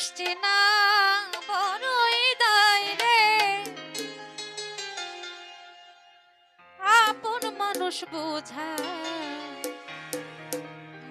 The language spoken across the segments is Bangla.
গোষ্ঠী না বড়ই দায় আপন মানুষ বোঝা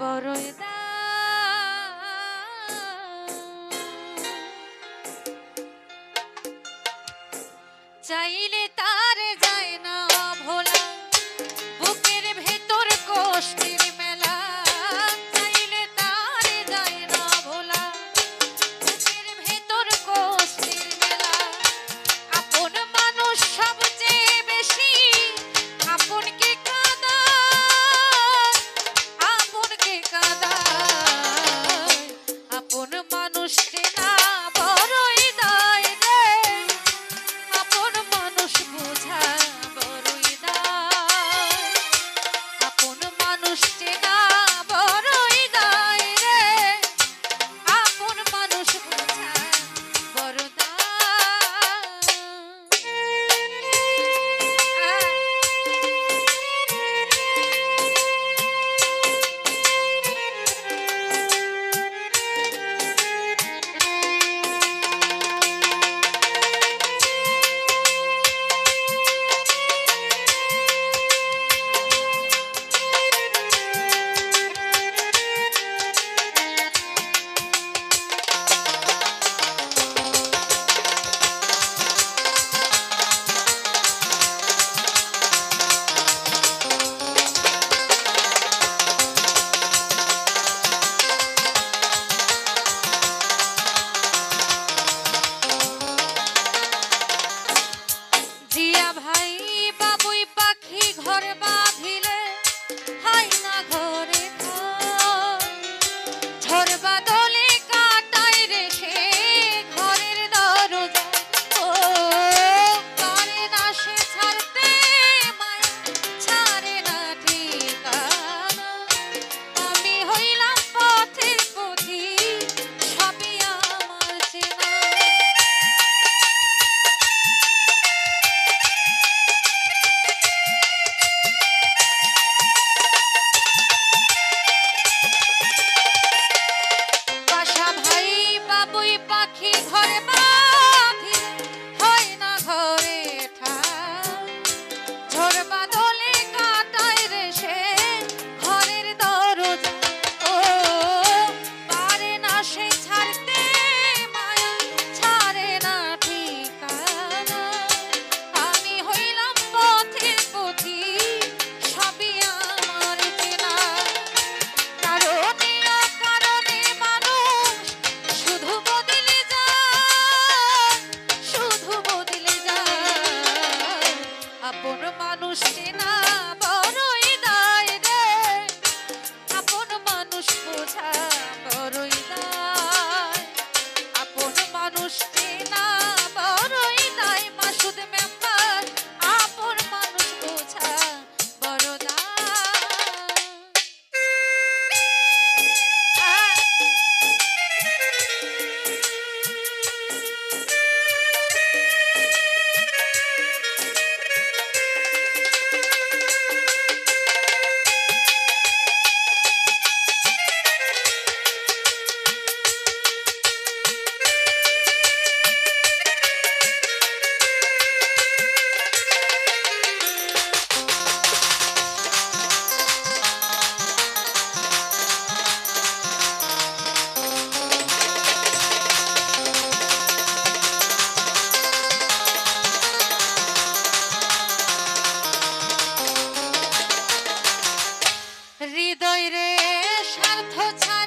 বড়ই দায়। চাইলে আপন মানুষ না বড়ই দায় রে। আপন মানুষ বোঝা বড়ই রে স্বার্থ ছা